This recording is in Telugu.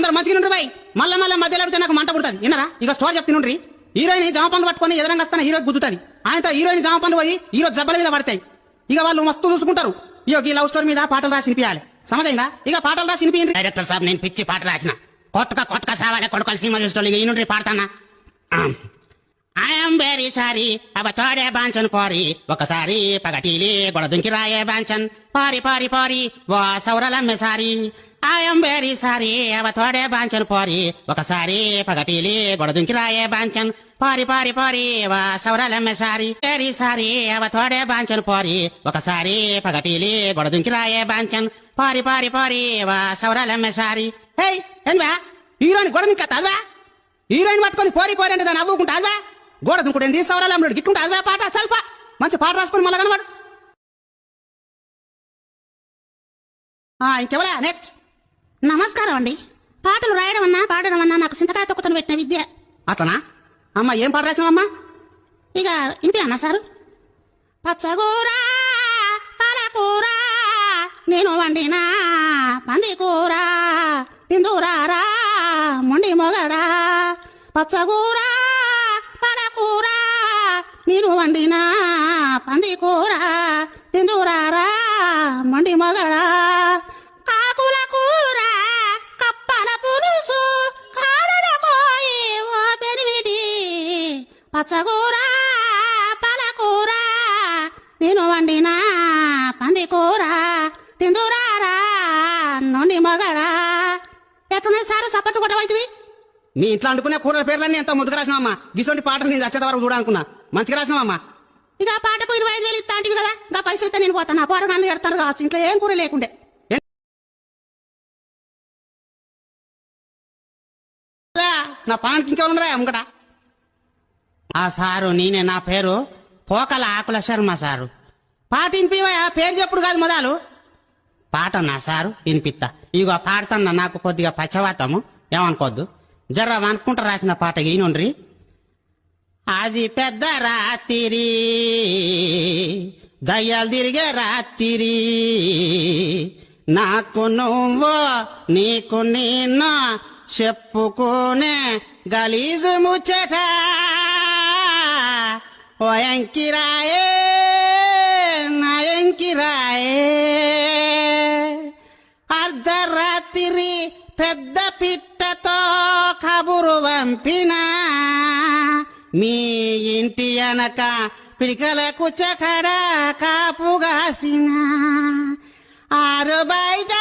అందరు మంచిగా నుండి బాయ్. మళ్ళా మళ్ళీ మధ్యలో అడిగితే నాకు మంట పుడుతుంది. వినరా? ఇక స్టోర్ చెప్తుండ్రి హీరోయిన్ జామ పండు పట్టుకొని ఎదురంగా వస్తాన హీరో గుద్దుతుంది. ఆయనతో హీరోయిన్ జామ పండు పోయి హీరో జబ్బల మీద పడతాయి. ఇక వాళ్ళు మస్తు చూసుకుంటారు. ఇక ఈ లవ్ స్టోరీ మీద పాటలు రాసి వినిపించాలి సమజైందా ఇక పాటలు రాసి వినిపించండి డైరెక్టర్ సాబ్ నేను పిచ్చి పాట రాసిన. కొత్తగా కొత్తగా సావాలే కొడుకల సినిమా చూసుకోవాలి ఇక ఈ నుండి పాడతానా ఐఎమ్ వెరీ సారీ అవ తోడే బాంచన్ పారి. ఒకసారి పగటీలి గొడదుంకి రాయే బాంచన్. పారి పారి పారి వా సౌరలమ్మె సారి. ఐఎమ్ వెరీ సారీ అవ తోడే బాంచన్ పోరి ఒకసారి పగటిలి గొడదుంకి రాయే బాంచన్ పారి పారి పారి వా సౌరలమ్మె సారి వెరీ సారీ అవ తోడే బాంచన్ పోరి ఒకసారి పగటిలి గొడదుంకి రాయే బాంచన్ పారి పారి పారి వా సౌరలమ్మె సారి హే ఏంవా హీరోని గొడదుంకి కథవా హీరోయిన్ పట్టుకొని పోరి పోరి అంటే దాన్ని అవ్వుకుంటా అదే గోడ దుంకుడు సవరాలు గిట్టుంటా అదే పాట చల్ప. మంచి పాట రాసుకొని మళ్ళా కనబడు. ఇంకెవరా? నెక్స్ట్ నమస్కారం అండి. పాటలు రాయడం అన్నా పాడడం అన్నా నాకు చింతకాయ తొక్కుతను పెట్టిన విద్య. అట్లనా అమ్మ ఏం పాట రాసినావమ్మా? ఇక ఇంటి అన్నా సారు? పచ్చగూర పాలకూర నేను వండిన పంది కూర తిందురారా మొండి మొగడా. పచ్చగూర పాలకూర నేను వండిన పంది కూర తిందురారా మొండి మొగడా. పచ్చగూర పాలకూర నేను వండిన పంది కూర తిందురారా నుండి మొగడా. ఎట్లున్నాయి సారు సపట్టు కొట్టవైతివి మీ ఇంట్లో అనుకునే కూరల పేర్లన్నీ ఎంతో ముందుకు రాసినావమ్మా? గిసొంటి పాటలు నేను వచ్చేంత వరకు చూడాలనుకున్నా. మంచిగా రాసినావమ్మా? ఇక ఆ పాటకు ఇరవై ఐదు వేలు ఇస్తాంటివి కదా ఇంకా పైసలు ఇస్తే నేను పోతాను. ఆ పోరగాన్ని ఎడతారు కావచ్చు. ఇంట్లో ఏం కూర లేకుండే. నా పానికి ఇంకెవరున్నారా ముంగట? ఆ సారు నేనే నా పేరు పోకల ఆకుల శర్మ సారు. పాట వినిపివయా పేరు చెప్పుడు కాదు మొదలు. పాట నా సారు వినిపిత్తా. ఇగో పాడుతున్నా నాకు కొద్దిగా పచ్చవాతము ఏమనుకోద్దు. జర్ర అనుకుంటా రాసిన పాట ఈనుండ్రి అది పెద్ద రాత్రి దయ్యాలు తిరిగే రాత్రి. నాకు నువ్వు నీకు నిన్న చెప్పుకునే గలీజు ముచ్చట. ఓ ఎంకిరాయే నా ఎంకిరాయే అర్ధరాత్రి పెద్ద పిట్టతో కబురు పంపిన మీ ఇంటి అనక పిడికల కుచ్చకడ కాపుగాసిన ఆరు బయట